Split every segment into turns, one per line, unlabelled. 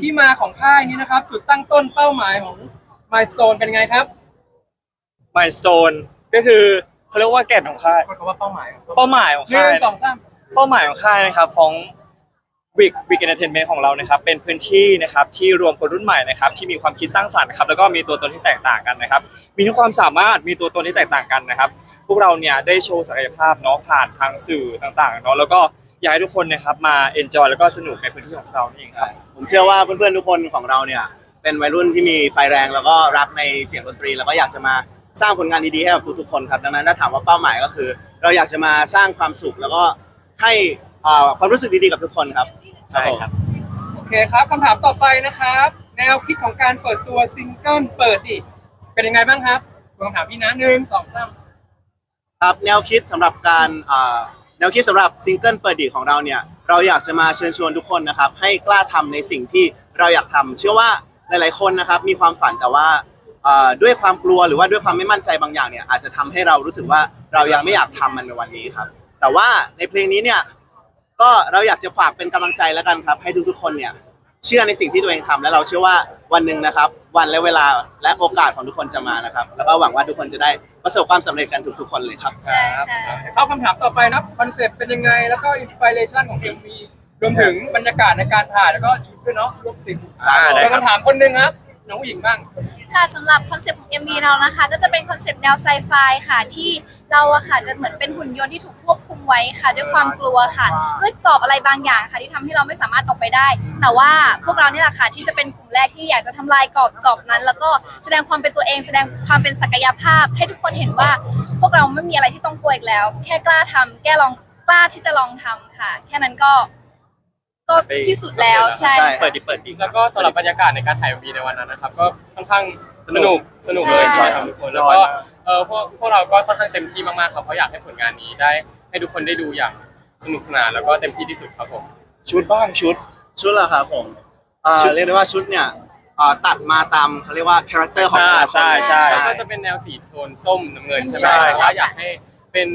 ที่มาของค่ายนี้นะครับ จุดตั้งต้นเป้าหมายของ Milestone เป็นไงครับ
มายสเตนก็คือเขาเรียกว่าแก่นของค่าย
คำว่าเป้าหมาย
เป้าหมายของ
หนึ่
ค่าย
งสองสาม
เป้าหมายของค่ายนะครับของวิกวิกเอนเตอร์เทนเมนต์ของเรานะครับ เป็นพื้นที่นะครับที่รวมคนรุ่นใหม่นะครับ ที่มีความคิดสร้างสรรค์นะครับแล้วก็มีตัวตนที่แตกต่างกันนะครับ มีทั้งความสามารถมีตัวตนที่แตกต่างกันนะครับ พวกเราเนี่ยได้โชว์ศักยภาพเนาะผ่านทางสื่อต่างๆเนาะแล้วก็ อยากให้ทุกคนนะครับมาเอนจอยแล้วก็สนุกในพื้นที่ของเรานี่เองครับ
ผมเชื่อว่าเพื่อนๆทุกคนของเราเนี่ย เป็นวัยรุ่นที่มีไฟแรงแล้วก็รักในเสียงดนตรี แล้วก็อยากจะมาสร้างผลงานดีๆให้กับทุกๆคนครับดังนั้นถ้าถามว่าเป้าหมายก็คือ เราอยากจะมาสร้างความสุขแล้วก็ให้อ่าความรู้สึกดีๆกับทุกคนครับ
ใช่ครับ
โอเคครับคำถามต่อไปนะครับ แนวคิดของการเปิดตัวซิงเกิลเปิดดิเป็นยังไงบ้างครับคำถามพี่นะหนึ่งสองสาม
ครับแนวคิดสำหรับการอ่าแน วคิดสำหรับซิงเกิลเปิดดีของเราเนี่ยเราอยากจะมาเชิญชวนทุกคนนะครับให้กล้าทำในสิ่งที่เราอยากทำเชื่อว่าหลาย ๆ คนนะครับมีความฝันแต่ว่าอ่าด้วยความกลัวหรือว่าด้วยความไม่มั่นใจบางอย่างเนี่ยอาจจะทำให้เรารู้สึกว่าเรายังไม่อยากทำมันในวันนี้ครับ แต่ว่าในเพลงนี้เนี่ยก็เราอยากจะฝากเป็นกำลังใจแล้วกันครับ ให้ทุกๆคนเนี่ยเชื่อในสิ่งที่ตัวเองทำและเราเชื่อว่าวันหนึ่งนะครับ วันและเวลาและโอกาสของทุกคนจะมานะครับ แล้วก็หวังว่าทุกคนจะได้ประสบความสำเร็จกันทุกๆคนเลยครับ
ใช่ค่ะ
เข้าคำถามต่อไปนะครับคอนเซ็ปต์เป็นยังไง แล้วก็อินสปิเรชันของ MV รวมถึงบรรยากาศในการถ่ายแล้วก็ชุดด้วยเนาะรวมถึง
ได้ครับ
เป็นคำถามคนหนึ่งครับน้องผู้หญิงบ้าง
ค่ะสำหรับคอนเซปต์ของ MV เรานะคะ ก็จะเป็นคอนเซปต์แนวไซไฟค่ะ ที่เราอะค่ะจะเหมือนเป็นหุ่นยนต์ที่ถูกควบคุม ไว้ค่ะ ด้วยความกลัวค่ะ ด้วยกรอบอะไรบางอย่างค่ะที่ทำให้เราไม่สามารถออกไปได้ แต่ว่าพวกเราเนี่ยแหละค่ะที่จะเป็นกลุ่มแรกที่อยากจะทำลายกรอบกรอบนั้น แล้วก็แสดงความเป็นตัวเองแสดงความเป็นศักยภาพ ให้ทุกคนเห็นว่า พวกเราไม่มีอะไรที่ต้องกลัวอีกแล้ว แค่กล้าทำแก้ลองกล้าที่จะลองทำค่ะ แค่นั้นก็ก็ที่สุดแล้วใช่
ใช่
เปิดดิเปิดดิ
แล้วก็สำหรับบรรยากาศในการถ่ายวีในวันนั้นนะครับ ก็ค่อนข้างสนุกสนุกเลย
ใช่
จอยทำทุกคนแล้วก็เออพวกพวกเราก็ค่อนข้างเต็มที่มากๆครับเพราะอยากให้ผลงานนี้ได้ ให้ทุกคนได้ดูอย่างสนุกสนานแล้วก็เต็มที่ที่สุดครับผม
ชุดบ้างชุด
ชุดเหรอครับผมอ่า
ชุด
เรียกได้ว่าชุดเนี่ยอ่าตัดมาตามเขาเรียกว่าคาแรคเตอร์ของ
อ่า
แต่ละคน
ใช่ใช่
แล้วก็จะเป็นแนวสีโทนส้มน้ำเงินใช่ไหม
ใช่
แต่ว่าอยากให้เป็น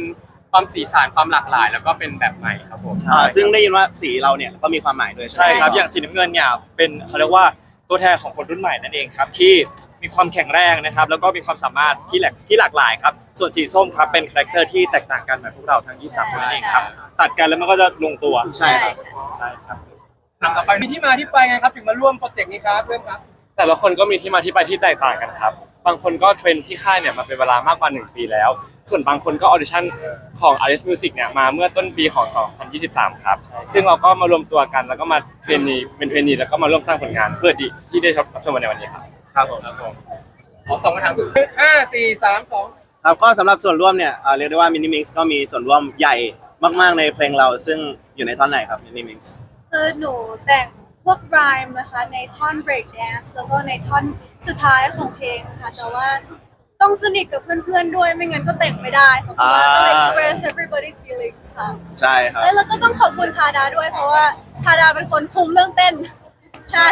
ความสีสันความหลากหลาย แล้วก็เป็นแบบใหม่ครับผม
ใช่
อ่าซึ่งได้ยินว่าสีเราเนี่ยก็มีความหมายด้วย
ใช่ครับ
ไหม
อย่างสีน้ำเงินเนี่ยเป็นเขาเรียกว่าตัวแทนของคนรุ่นใหม่นั่นเองครับที่มีความแข็งแรงนะครับ แล้วก็มีความสามารถที่หลากที่หลากหลายครับ ส่วนสีส้มครับเป็นคาแรคเตอร์ที่แตกต่างกันเหมือนพวกเราทั้ง 23 คนนั่นเองครับ ตัดกันแล้วมันก็จะลงตัว
ใช่ครับ
ใช่ครับ
ถามต่อไปมีที่มาที่ไปไงครับถึงมาร่วมโปรเจกต์นี้ครับเริ่มครับ
แต่ละคนก็มีที่มาที่ไปที่แตกต่างกันครับ บางคนก็เทรนที่ค่ายเนี่ยมาเป็นเวลามากกว่า 1 ปีแล้ว ส่วนบางคนก็ออดิชั่นของ Alice Music เนี่ยมาเมื่อต้นปีของ 2023 ครับ ซึ่งเราก็มารวมตัวกันแล้วก็มาเทรนนีเป็นเทรนนีแล้วก็มาร่วมสร้างผลงานเพื่อดีที่ได้รับชมในวันนี้ครับ
ครับผม
ครับผม
ขอสองคำถามคือห้าสี่สามสอง
ครับก็สำหรับส่วนร่วมเนี่ยอ่าเรียกได้ว่ามินิมิงส์ก็มีส่วนร่วมใหญ่มากๆในเพลงเรา ซึ่งอยู่ในท่อนไหนครับมินิมิงส์
คือหนูแต่งพวกรายนะคะในท่อน break dance แล้วก็ในท่อนสุดท้ายของเพลงค่ะ แต่ว่าต้องสนิทกับเพื่อนๆด้วยไม่งั้นก็แต่งไม่ได้ค่ะเพราะว่าต้อง express everybody's feelings ค่ะ
ใช่ครับ
แล้วเราก็ต้องขอบคุณชาดาด้วยเพราะว่าชาดาเป็นคนคุมเรื่องเต้น ใช่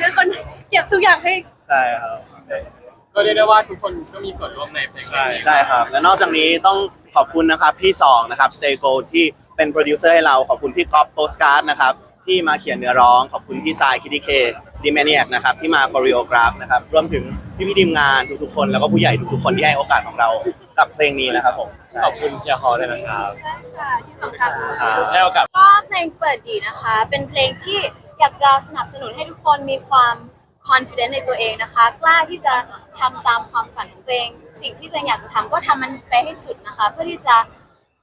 เป็นคนเก็บทุกอย่างให้
ใช่ครับ
ก็เรียกได้ว่าทุกคนก็มีส่วนร่วมในเพลงนี้
ใช่ครับ และนอกจากนี้ต้องขอบคุณนะครับพี่สองนะครับ Stay Go ที่เป็นโปรดิวเซอร์ให้เราขอบคุณพี่ก๊อฟโปสการ์ดนะครับที่มาเขียนเนื้อร้อง ขอบคุณพี่ทรายคิดดีเคดีแมเนียกนะครับที่มา c o r e o g r a p h นะครับรวมถึงพี่พี่ๆทีมงานทุกๆคน แล้วก็ผู้ใหญ่ทุกๆคนที่ให้โอกาสของเรากับเพลงนี้นะครับผมใช่
ขอบคุณเฮียฮอด้วยนะครับ
ใช่ค่ะที่สำคัญ
อ่า
ให้โอกาส
ก็เพลงเปิดดีนะคะ เป็นเพลงที่อยากจะสนับสนุนให้ทุกคนมีความ confident ในตัวเองนะคะ กล้าที่จะทำตามความฝันของตัวเอง สิ่งที่ตัวเองอยากจะทำก็ทำมันไปให้สุดนะคะ เพื่อที่จะ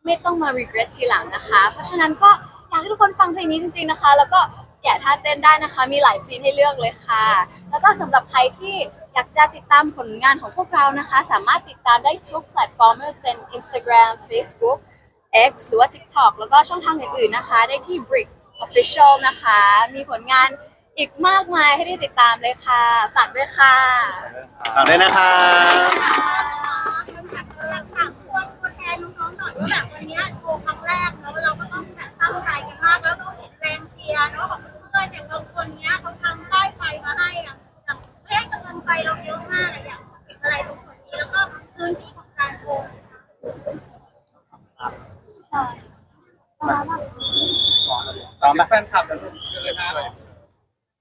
ไม่ต้องมา regret ทีหลังนะคะ เพราะฉะนั้นก็อยากให้ทุกคนฟังเพลงนี้จริง ๆนะคะ แล้วก็แกะท่าเต้นได้นะคะ มีหลายซีนให้เลือกเลยค่ะ แล้วก็สำหรับใครที่อยากจะติดตามผลงานของพวกเรานะคะ สามารถติดตามได้ทุกแพลตฟอร์มไม่ว่าจะเป็น Instagram Facebook X หรือว่า TikTok แล้วก็ช่องทางอื่นๆนะคะ ได้ที่ Brick Official นะคะ มีผลงาน อีกมากมายให้ได้ติดตามเลยค่ะ ฝากด้วยค่ะ
ฝากด้วยนะครับ
ถามตัวตัวแทนน้องๆหน่อยว่าแบบวันเนี้ยโชว์ครั้งแรกเนาะเราก็ต้องแบบตั้งใจกันมากแล้วต้องเห็นแรงเชียร์เนาะของเพื่อนๆอย่างบางคนเนี้ยเขาทำป้ายไฟมาให้อะแบบให้กำลังใจเราเยอะมากอะอย่างเห็นอะไรตรงส่วนนี้แล้วก็พื้นที่ของการโชว์
พร้อมไหม
แฟนคลับกันเลยครับ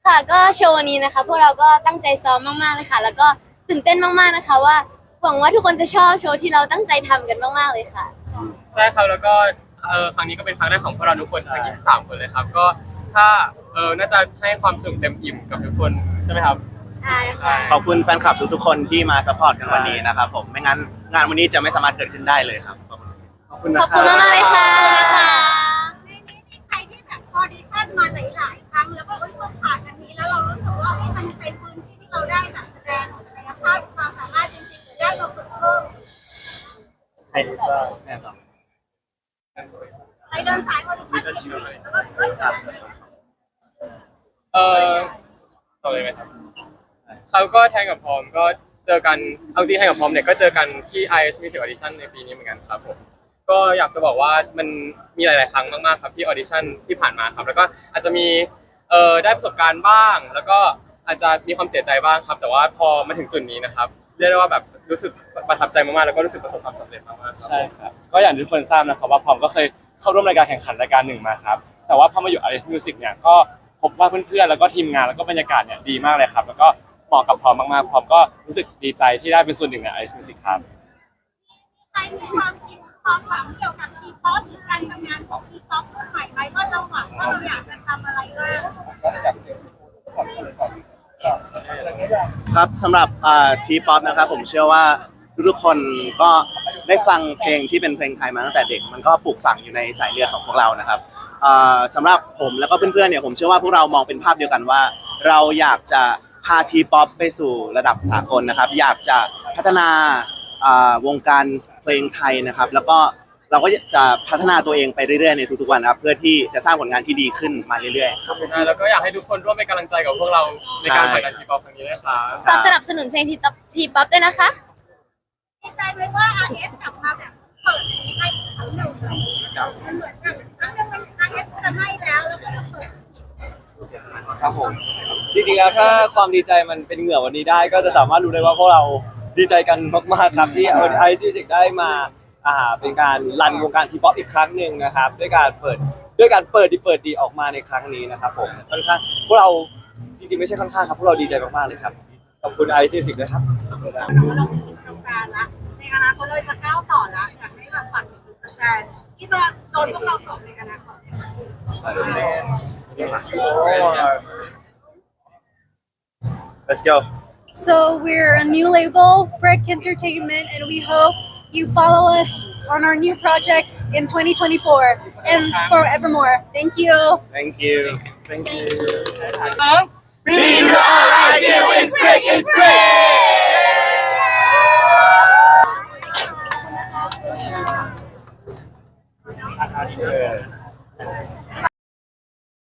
ค่ะก็โชว์วันนี้นะคะ พวกเราก็ตั้งใจซ้อมมากๆเลยค่ะ แล้วก็ตื่นเต้นมากๆนะคะ ว่าหวังว่าทุกคนจะชอบโชว์ที่เราตั้งใจทำกันมากๆเลยค่ะ
ใช่ครับแล้วก็เออครั้งนี้ก็เป็นครั้งแรกของพวกเราทุกคนทั้ง23 คนเลยครับ ก็ถ้าเออน่าจะให้ความสนุกเต็มอิ่มกับทุกคนใช่ไหมครับ
ใช่ค่ะ
ขอบคุณแฟนคลับทุกๆคนที่มาสปอร์ตกันวันนี้นะครับผมไม่งั้นงานวันนี้จะไม่สามารถเกิดขึ้นได้เลยครับขอบคุณ
ขอบคุณ
ข
นะ
อบ
ค
คุณ
รับ
มากๆเลยค่ะ
ในนี้มีใครที่แบบออดิชั่นมาหลาย ๆ ครั้งแล้วก็เอ้ย เราผ่านอันนี้แล้วเรารู้สึกว่าเอ้ยมันเป็นพื้นที่ที่เราได้แบบแสดงศักยภาพความสามารถจริงๆหรือได้มาฝึกเพิ่ม
ให้ก็แน่นอน
ไปเดินสายออดิชั่นแล้วก็เอ้ย
เออต่อเลยไหมครับเขาก็แทนกับพร้อมก็เจอกันเอาจริงแทนกับพร้อมเนี่ยก็เจอกันที่ IS Music Audition ในปีนี้เหมือนกันครับผมก็อยากจะบอกว่ามันมีหลาย ๆ ครั้งมาก ๆ ครับที่ audition ที่ผ่านมาครับ แล้วก็อาจจะมี เอ่อได้ประสบการณ์บ้าง แล้วก็อาจจะมีความเสียใจบ้างครับ แต่ว่าพอมาถึงจุดนี้นะครับเรียกได้ว่าแบบรู้สึกประทับใจมากๆแล้วก็รู้สึกประสบความสำเร็จมากๆครับ
ใช่ครับ ก็อย่างที่ทุกคนทราบนะครับว่าพอมก็เคยเข้าร่วมรายการแข่งขันรายการหนึ่งมาครับ แต่ว่าพอมาอยู่ RS Music เนี่ยก็พบว่าเพื่อนๆ แล้วก็ทีมงานแล้วก็บรรยากาศเนี่ยดีมากเลยครับ แล้วก็เหมาะกับพร้อมมากๆพร้อมก็รู้สึกดีใจที่ได้เป็นส่วนหนึ่งใน RS Music ครับ
ใครมีความคิดความหวังเกี่ยวกับทีป๊อปหรือการทำงานของทีป๊อปรุ่นใหม่ไหมว่าเราหวังว่าเราอยากจะทำอะไรบ้าง
ครับสำหรับทีป๊อปนะครับผมเชื่อว่าทุกๆคนก็ได้ฟังเพลงที่เป็นเพลงไทยมาตั้งแต่เด็กมันก็ปลูกฝังอยู่ในสายเลือดของพวกเรานะครับอ่าสำหรับผมแล้วก็เพื่อนๆเนี่ยผมเชื่อว่าพวกเรามองเป็นภาพเดียวกันว่า เราอยากจะพาทีป๊อปไปสู่ระดับสากลนะครับ อยากจะพัฒนาอ่าวงการเพลงไทยนะครับ แล้วก็ เราก็จะพัฒนาตัวเองไปเรื่อยๆในทุกๆวันนะครับเพื่อที่จะสร้างผลงานที่ดีขึ้นมาเรื่อยๆครับ
ใช่แล้วก็อยากให้ทุกคนร่วมเป็นกำลังใจกับพวกเราในการผลักดันทีป๊อปครั้งนี้นะครับ
ฝากสนับสนุนเพลงทีป๊อปทีป๊อปด้วยนะคะ
ดีใจเลยว่า RS กลับมาแบบเปิดนี้ให้อีกครั้งหนึ่งเลยมันเหมือนแบบครั้งหนึงมัน RS จะให้แล้วแล้วก็จะเปิด
ครับผมจริงๆแล้วถ้าความดีใจมันเป็นเหงื่อวันนี้ได้ ก็จะสามารถรู้ได้ว่าพวกเราดีใจกันมากๆครับที่ไอซีสิกได้มา อ่าเป็นการรันวงการทีป๊อปอีกครั้งหนึ่งนะครับ ด้วยการเปิดด้วยการเปิดดีเปิดดีออกมาในครั้งนี้นะครับผมค่อนข้างพวกเราจริงๆไม่ใช่ค่อนข้างครับพวกเราดีใจมากๆเลยครับขอบคุณไอซีสิกด้วยครับ
เราเราถึงทำการละในอนาคตเราจะก้าวต่อละอยากให้แบบฝากถึงแฟนๆที่จะโดนพวกเราตกในอนาคตเนี่ยค่ะ
Let's go
So we're a new label, Brick Entertainment, and we hope you follow us on our new projects in 2024 and forevermore. Thank you.
Thank you.
Thank you. Huh?
All I do is break. Yeah.